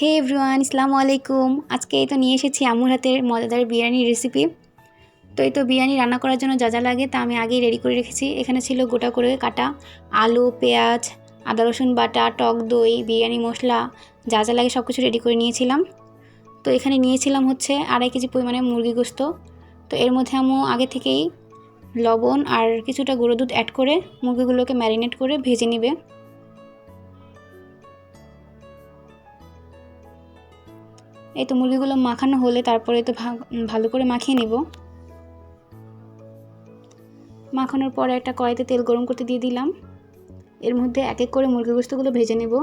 হে everyone ইসলামু আলাইকুম। আজকে এই তো নিয়ে এসেছি আম্মুর হাতের মজাদার বিরিয়ানির রেসিপি তো এই তো বিরিয়ানি রান্না করার জন্য যা যা লাগে তা আমি আগেই রেডি করে রেখেছি। এখানে ছিল গোটা করে কাটা আলু, পেঁয়াজ, আদা, রসুন বাটা, টক দই, বিরিয়ানি মশলা, যা যা লাগে সব কিছু রেডি করে নিয়েছিলাম। তো এখানে নিয়েছিলাম হচ্ছে আড়াই কেজি পরিমাণে মুরগি গোস্ত। তো এর মধ্যে আম্মু আগে থেকেই লবণ আর কিছুটা গুঁড়ো দুধ অ্যাড করে মুরগিগুলোকে ম্যারিনেট করে ভেজে নেবে। এই তো মুরগিগুলো মাখানো হলে তারপরে তো ভালো করে মাখিয়ে নেব। মাখানোর পরে একটা কড়াইতে তেল গরম করতে দিয়ে দিলাম। এর মধ্যে এক এক করে মুরগি গোস্তগুলো ভেজে নেব।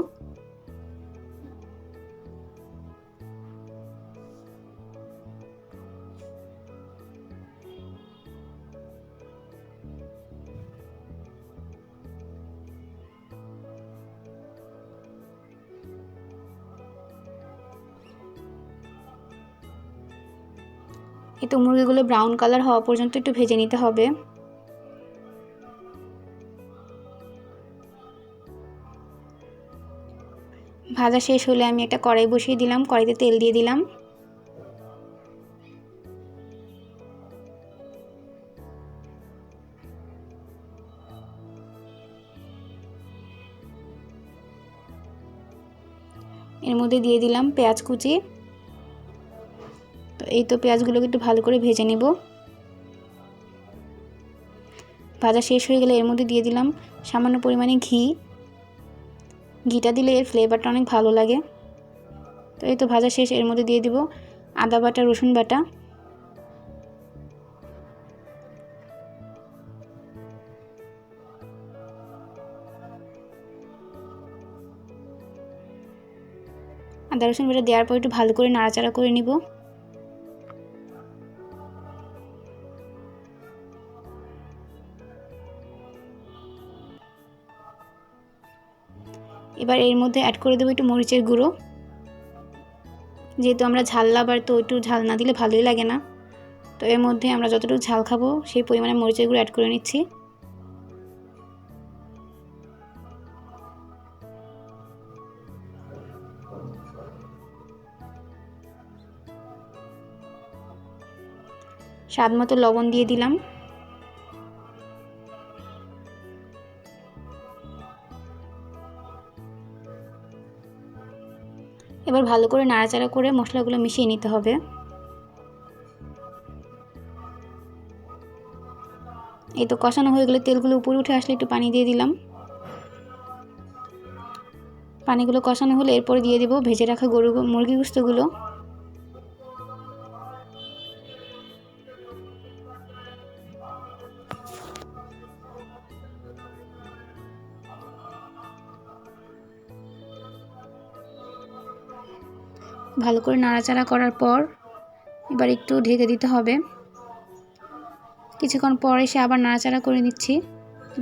এই তো মুরগিগুলো ব্রাউন কালার হওয়া পর্যন্ত একটু ভেজে নিতে হবে। ভাজা শেষ হলে আমি একটা কড়াই বসিয়ে দিলাম, কড়াইতে তেল দিয়ে দিলাম। এর মধ্যে দিয়ে দিলাম পেঁয়াজ কুচি। এই তো পেঁয়াজগুলোকে একটু ভালো করে ভেজে নেব। ভাজা শেষ হয়ে গেলে এর মধ্যে দিয়ে দিলাম সামান্য পরিমাণে ঘি। ঘিটা দিলে এর ফ্লেভারটা অনেক ভালো লাগে। তো এই তো ভাজা শেষ, এর মধ্যে দিয়ে দিব আদা বাটা, রসুন বাটা। আদা, রসুন বাটা দেওয়ার পর একটু ভালো করে নাড়াচাড়া করে নিব। এবার এর মধ্যে অ্যাড করে দেবো একটু মরিচের গুঁড়ো। যেহেতু আমরা ঝাল লাবার তো একটু ঝাল না দিলে ভালোই লাগে না। তো এর মধ্যে আমরা যতটুকু ঝাল খাব, সেই পরিমাণে মরিচের গুঁড়ো অ্যাড করে নিচ্ছি। স্বাদ মতো লবণ দিয়ে দিলাম। এবার ভালো করে নাড়াচাড়া করে মশলাগুলো মিশিয়ে নিতে হবে। এই তো কষানো হয়ে গেলে তেলগুলো উপরে উঠে আসলে একটু পানি দিয়ে দিলাম। পানিগুলো কষানো হলে এরপর দিয়ে দেবো ভেজে রাখা গরু মুরগি গুস্তগুলো ভালো করে নাড়াচাড়া করার পর এবার একটু ঢেকে দিতে হবে। কিছুক্ষণ পর এসে আবার নাড়াচাড়া করে নিচ্ছি,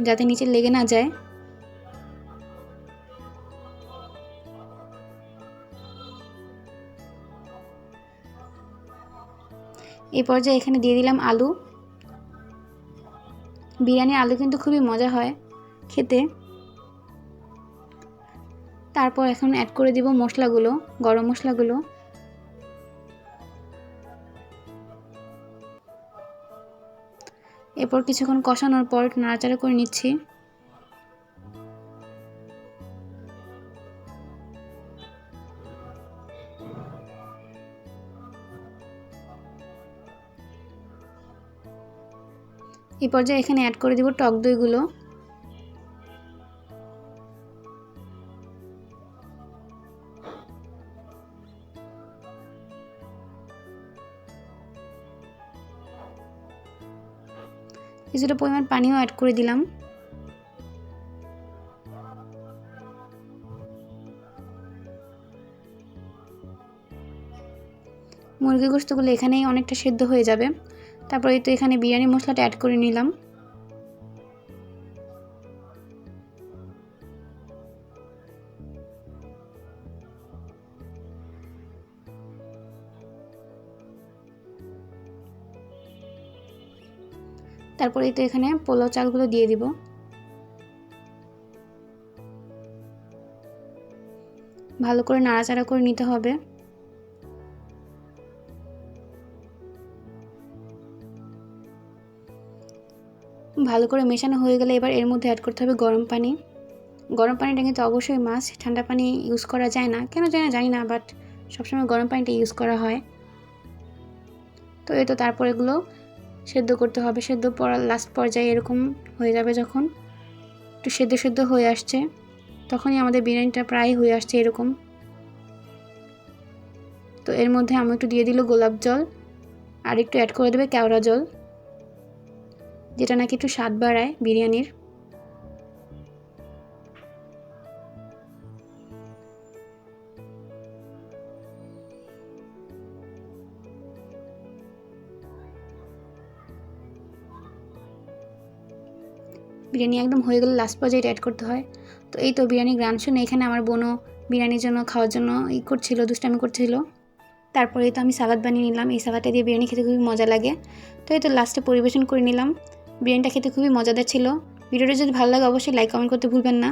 যাতে নিচে লেগে না যায়। এই পর্যায়ে এখানে দিয়ে দিলাম আলু। বিরিয়ানি আলু কিন্তু খুবই মজা হয় খেতে। তারপর এখন অ্যাড করে দিব মশলাগুলো, গরম মশলাগুলো। এরপর কিছুক্ষণ কষানোর পর নাড়াচাড়া করে নিচ্ছি। এই পর্যায়ে এখানে অ্যাড করে দিব টক দইগুলো। কিছুটা পরিমাণ পানিও অ্যাড করে দিলাম। মুরগি গোস্তগুলো এখানেই অনেকটা সেদ্ধ হয়ে যাবে। তারপরে তো এখানে বিরিয়ানি মশলাটা অ্যাড করে নিলাম। তারপরে তো এখানে পোলাও চালগুলো দিয়ে দিব। ভালো করে নাড়াচাড়া করে নিতে হবে। ভালো করে মেশানো হয়ে গেলে এবার এর মধ্যে অ্যাড করতে হবে গরম পানি। গরম পানিটা কিন্তু অবশ্যই মাছ ঠান্ডা পানি ইউজ করা যায় না। কেন যায় না, জানি না বাট সবসময় গরম পানিটা ইউজ করা হয়। তো এই তো তারপর এগুলো সেদ্ধ করতে হবে, সেদ্ধ পড়ার লাস্ট পর্যায়ে এরকম হয়ে যাবে যখন, একটু সেদ্ধ সেদ্ধ হয়ে আসছে, তখনই আমাদের বিরিয়ানিটা প্রায় হয়ে আসছে এরকম। তো এর মধ্যে আমি একটু দিয়ে দিল গোলাপ জল, আর একটু অ্যাড করে দেবে কেওড়া জল, যেটা নাকি একটু স্বাদ বাড়ায় বিরিয়ানির। বিরিয়ানি একদম হয়ে গেলে লাস্ট পর্যায়ে অ্যাড করতে হয়। তো এই তো বিরিয়ানি গ্রান শুনে এখানে আমার বোনও বিরিয়ানির জন্য খাওয়ার জন্য ই করছিল, দুষ্টামি করছিল। তারপরে তো আমি সালাদ বানিয়ে নিলাম। এই সালাদটা দিয়ে বিরিয়ানি খেতে খুবই মজা লাগে। তো এই তো লাস্টে পরিবেশন করে নিলাম। বিরিয়ানিটা খেতে খুবই মজাদার ছিল। ভিডিওটা যদি ভালো লাগে অবশ্যই লাইক কমেন্ট করতে ভুলবেন না।